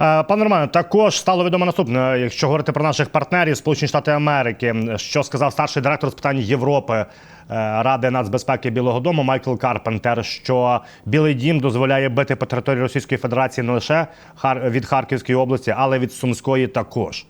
Е, Пане Романе, також стало відомо наступне, якщо говорити про наших партнерів, Сполучені Штати Америки, що сказав старший директор з питань Європи е, Ради нацбезпеки Білого Дому Майкл Карпентер, що Білий Дім дозволяє бити по території Російської Федерації не лише від Харківської області, але й від Сумської також.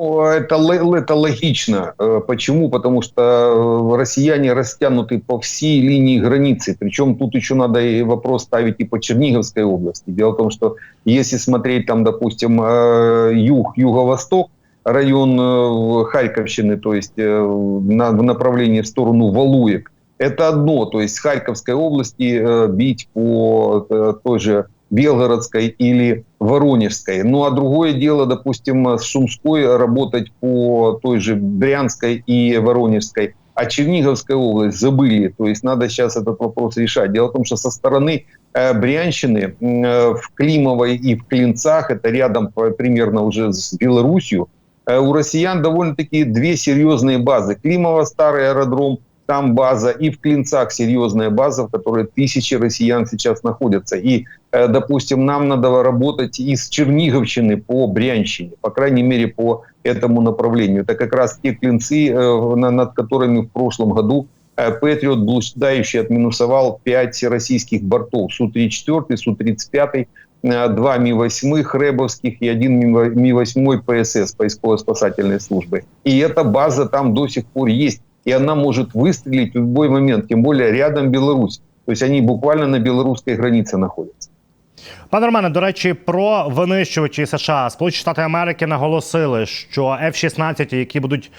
Это, это логично. Э, Почему? Потому что э, россияне растянуты по всей линии границы. Причем тут еще надо и вопрос ставить и по Черниговской области. Дело в том, что если смотреть там, допустим, э, юг, юго-восток, район Харьковщины, то есть в направлении в сторону Валуек, это одно. То есть Харьковской области бить по той же Белгородской или Воронежской. Ну а другое дело, допустим, с Сумской работать по той же Брянской и Воронежской. А Черниговская область забыли. То есть надо сейчас этот вопрос решать. Дело в том, что со стороны э, Брянщины э, в Климовой и в Клинцах, это рядом примерно уже с Белоруссию, э, у россиян довольно-таки две серьезные базы. Климово старый аэродром, там база, и в Клинцах серьезная база, в которой тысячи россиян сейчас находятся. И, э, допустим, нам надо работать из Черниговщины по Брянщине, по крайней мере, по этому направлению. Это как раз те клинцы, э, на- над которыми в прошлом году э, Патриот блуждающий отминусовал 5 российских бортов. Су-34, Су-35, э, два Ми-8 Ребовских и один Ми- Ми-8 ПСС, поисково-спасательной службы. И эта база там до сих пор есть. И она может выстрелить в любой момент, тем более рядом Беларусь. То есть они буквально на белорусской границе находятся. Пане Романе, до речі, про винищувачі США Сполучені Штати Америки наголосили, що F-16, які будуть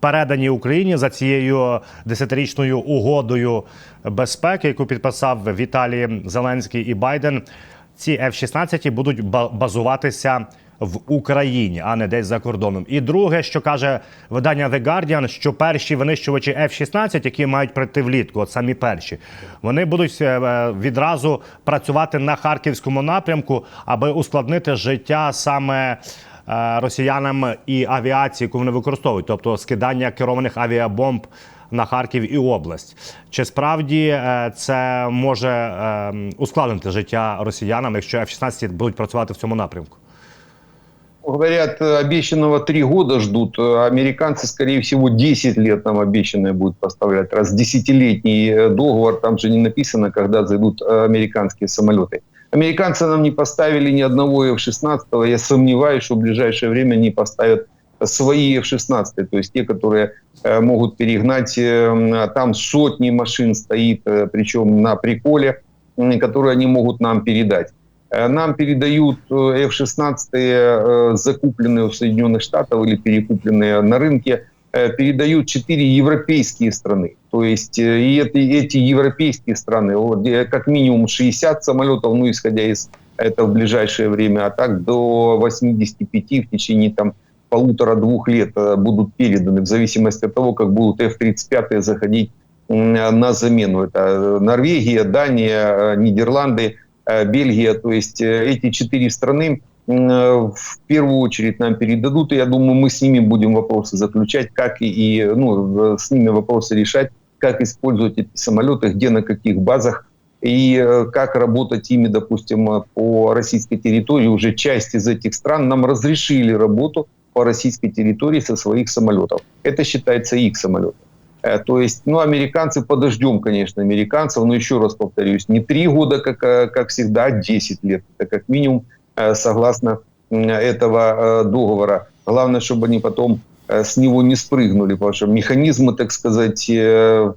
передані Україні за цією десятирічною угодою безпеки, яку підписав Віталій Зеленський і Байден, ці F-16 будуть ба- базуватися в Україні, а не десь за кордоном. І друге, що каже видання The Guardian, що перші винищувачі F-16, які мають прийти влітку, от самі перші, вони будуть е, е, відразу працювати на харківському напрямку, аби ускладнити життя саме е, росіянам і авіації, яку вони використовують, тобто скидання керованих авіабомб. На Харків і область. Чи справді це може е, ускладнити життя росіянам, якщо F-16 будуть працювати в цьому напрямку? Говорят, обещанного три года ждут. Американцы, скорее всего, 10 лет нам обещанное будут поставлять. Раз десятилетний э, договор, там же не написано, когда зайдут э, американские самолеты. Американцы нам не поставили ни одного F-16. Я сомневаюсь, что в ближайшее время не поставят свои F-16, то есть те, которые э, могут перегнать. э, Там сотни машин стоит, причем на приколе, которые они могут нам передать. Э, Нам передают э, F-16, э, закупленные в Соединенных Штатах или перекупленные на рынке, передают четыре европейские страны. То есть и эти, эти европейские страны, как минимум 60 самолетов, ну, исходя из этого в ближайшее время, а так до 85 в течение там полутора-двух лет будут переданы, в зависимости от того, как будут F-35 заходить на замену. Это Норвегия, Дания, Нидерланды, Бельгия. То есть э, эти четыре страны э, в первую очередь нам передадут, и я думаю, мы с ними будем вопросы заключать, как и, ну, э, с ними вопросы решать, как использовать эти самолеты, где, на каких базах, и э, как работать ими, допустим, э, по российской территории. Уже часть из этих стран нам разрешили работу по российской территории со своих самолетов. Это считается их самолет. Э, То есть, ну, американцы подождем, конечно, американцев, но еще раз повторюсь, не три года, как, э, как всегда, а 10 лет. Это как минимум э, согласно этого договора. Главное, чтобы они потом с него не спрыгнули, потому что механизмы, так сказать, это,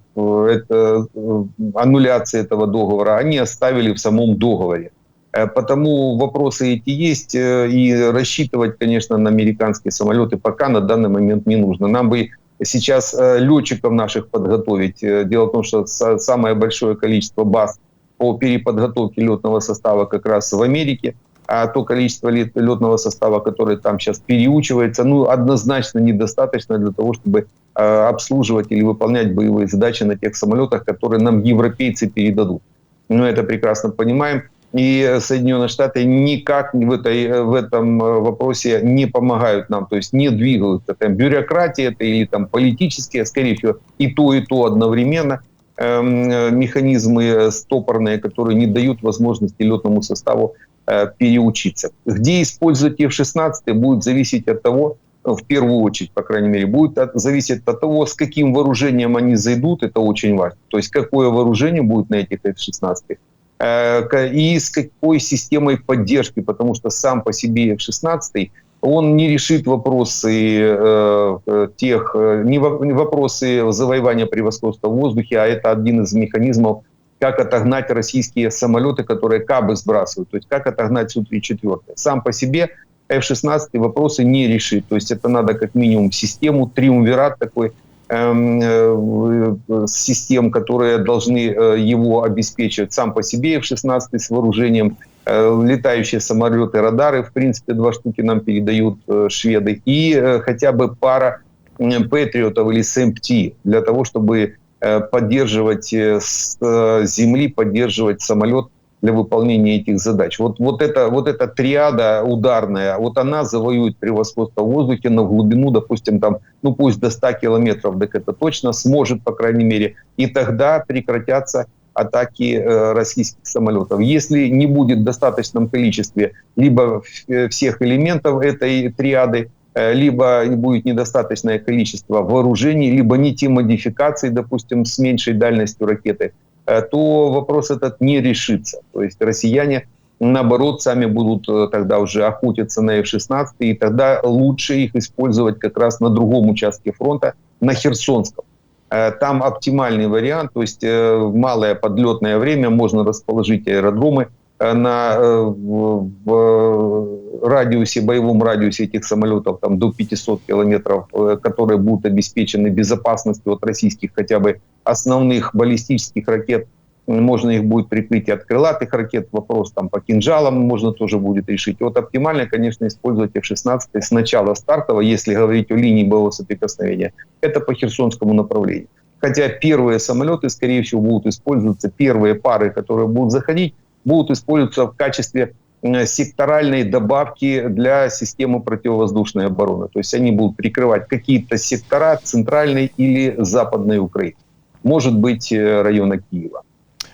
аннуляции этого договора, они оставили в самом договоре. Потому вопросы эти есть, и рассчитывать, конечно, на американские самолеты пока на данный момент не нужно. Нам бы сейчас э, летчиков наших подготовить. Э, Дело в том, что са- самое большое количество баз по переподготовке летного состава как раз в Америке, а то количество лет- летного состава, которое там сейчас переучивается, ну, однозначно недостаточно для того, чтобы э, обслуживать или выполнять боевые задачи на тех самолетах, которые нам европейцы передадут. Мы это прекрасно понимаем. И Соединенные Штаты никак в, этой, в этом э, вопросе не помогают нам, то есть не двигаются. Там бюрократия это или там политические, скорее всего, и то, и то одновременно эм, э, механизмы э, стопорные, которые не дают возможности летному составу э, переучиться. Где использовать F-16 будет зависеть от того, в первую очередь, по крайней мере, будет от, зависеть от того, с каким вооружением они зайдут, это очень важно. То есть какое вооружение будет на этих F-16 э, и с какой системой поддержки, потому что сам по себе F-16 он не решит вопросы э, тех, э, не, во, не вопросы завоевания превосходства в воздухе, а это один из механизмов, как отогнать российские самолеты, которые кабы сбрасывают, то есть как отогнать Су-34. Сам по себе F-16 вопросы не решит, то есть это надо как минимум систему, триумвират такой, э, систем, которые должны э, его обеспечивать сам по себе F-16 с вооружением, Э, летающие самолеты, радары, в принципе, два штуки нам передают э, шведы, и э, хотя бы пара Патриотов или СМПТ для того, чтобы поддерживать с земли, поддерживать самолет для выполнения этих задач. Вот, вот, это, вот эта триада ударная, вот она завоюет превосходство в воздухе на глубину, допустим, там, ну пусть до 100 километров, так это точно сможет, по крайней мере, и тогда прекратятся атаки э, российских самолетов. Если не будет в достаточном количестве либо э, всех элементов этой триады, э, либо будет недостаточное количество вооружений, либо не те модификации, допустим, с меньшей дальностью ракеты, то вопрос этот не решится. То есть россияне, наоборот, сами будут тогда уже охотиться на F-16, и тогда лучше их использовать как раз на другом участке фронта, на Херсонском. Э, там оптимальный вариант, то есть э, в малое подлетное время можно расположить аэродромы э, на, в, в радиусе, боевом радиусе этих самолетов там, до 500 километров, которые будут обеспечены безопасностью от российских хотя бы основных баллистических ракет можно их будет прикрыть и от крылатых ракет, вопрос там по кинжалам можно тоже будет решить. вот оптимально, конечно, использовать F-16 с начала стартового, если говорить о линии боевого соприкосновения, это по Херсонскому направлению. Хотя первые самолеты, скорее всего, будут использоваться, первые пары, которые будут заходить, будут использоваться в качестве секторальной добавки для системы противовоздушной обороны. То есть они будут прикрывать какие-то сектора центральной или западной Украины. Может быть, э, района Киева.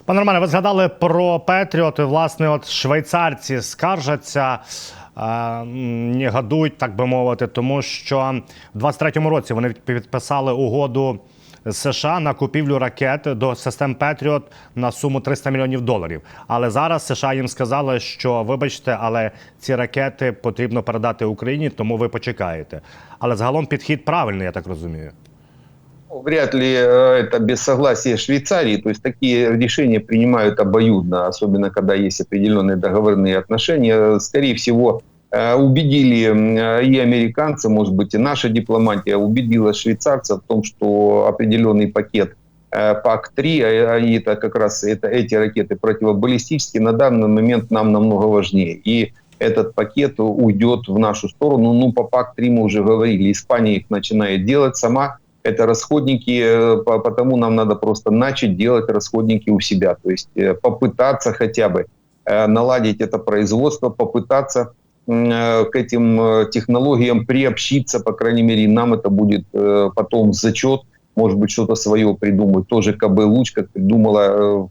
Пане Романе, ви згадали про Петріот. Власне, от швейцарці скаржаться. Не гадують, так би мовити, тому що в 23-му році вони підписали угоду з США на купівлю ракет до систем Петріот на суму 300 мільйонів доларів. Але зараз США їм сказали, що вибачте, але ці ракети потрібно передати Україні, тому ви почекаєте. Але загалом підхід правильний, я так розумію. Вряд ли э, это без согласия Швейцарии. То есть такие решения принимают обоюдно, особенно когда есть определенные договорные отношения. Скорее всего, э, убедили и американцы, может быть, и наша дипломатия убедила швейцарцев в том, что определенный пакет э, ПАК-3, а это как раз это, эти ракеты противобаллистические, на данный момент нам намного важнее. И этот пакет уйдет в нашу сторону. Ну, по ПАК-3 мы уже говорили, Испания их начинает делать сама, это расходники, э, потому нам надо просто начать делать расходники у себя, то есть э, попытаться хотя бы э, наладить это производство, попытаться к этим технологиям приобщиться, по крайней мере, нам это будет потом зачет, может быть, что-то свое придумать. Тоже КБ «Луч», как придумала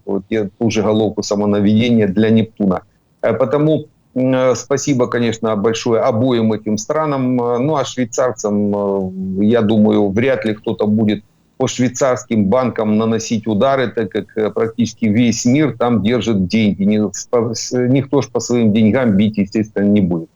ту же головку самонаведения для Нептуна. Потому Э, спасибо, конечно, большое обоим этим странам. Э, ну, а швейцарцам, э, я думаю, вряд ли кто-то будет по швейцарским банкам наносить удары, так как практически весь мир там держит деньги. Никто ж по своим деньгам бить, естественно, не будет.